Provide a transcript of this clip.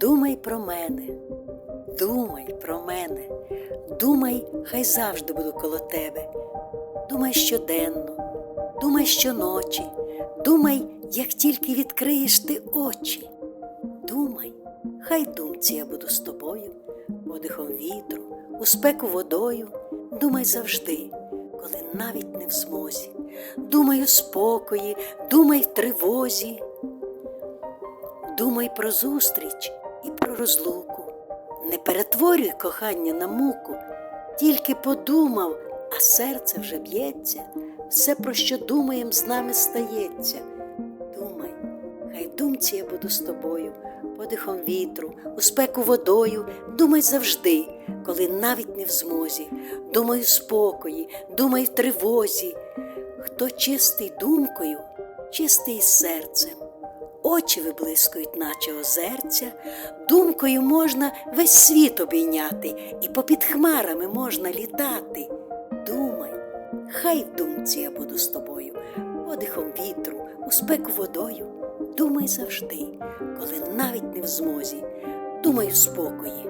Думай про мене, думай про мене, думай, хай завжди буду коло тебе. Думай щоденно, думай щоночі, думай, як тільки відкриєш ти очі. Думай, хай думці я буду з тобою, подихом вітру, у спеку водою. Думай завжди, коли навіть не в змозі. Думай у спокої, думай в тривозі. Думай про зустріч і про розлуку. Не перетворюй кохання на муку, тільки подумав, а серце вже б'ється, все, про що думаєм, з нами стається. Думай, хай думці я буду з тобою, подихом вітру, у спеку водою. Думай завжди, коли навіть не в змозі. Думай у спокої, думай в тривозі. Хто чистий думкою, чистий серцем. Очі виблискують, наче озерця, думкою можна весь світ обійняти, і попід хмарами можна літати. Думай, хай в думці я буду з тобою, подихом вітру, у спеку водою. Думай завжди, коли навіть не в змозі. Думай в спокої,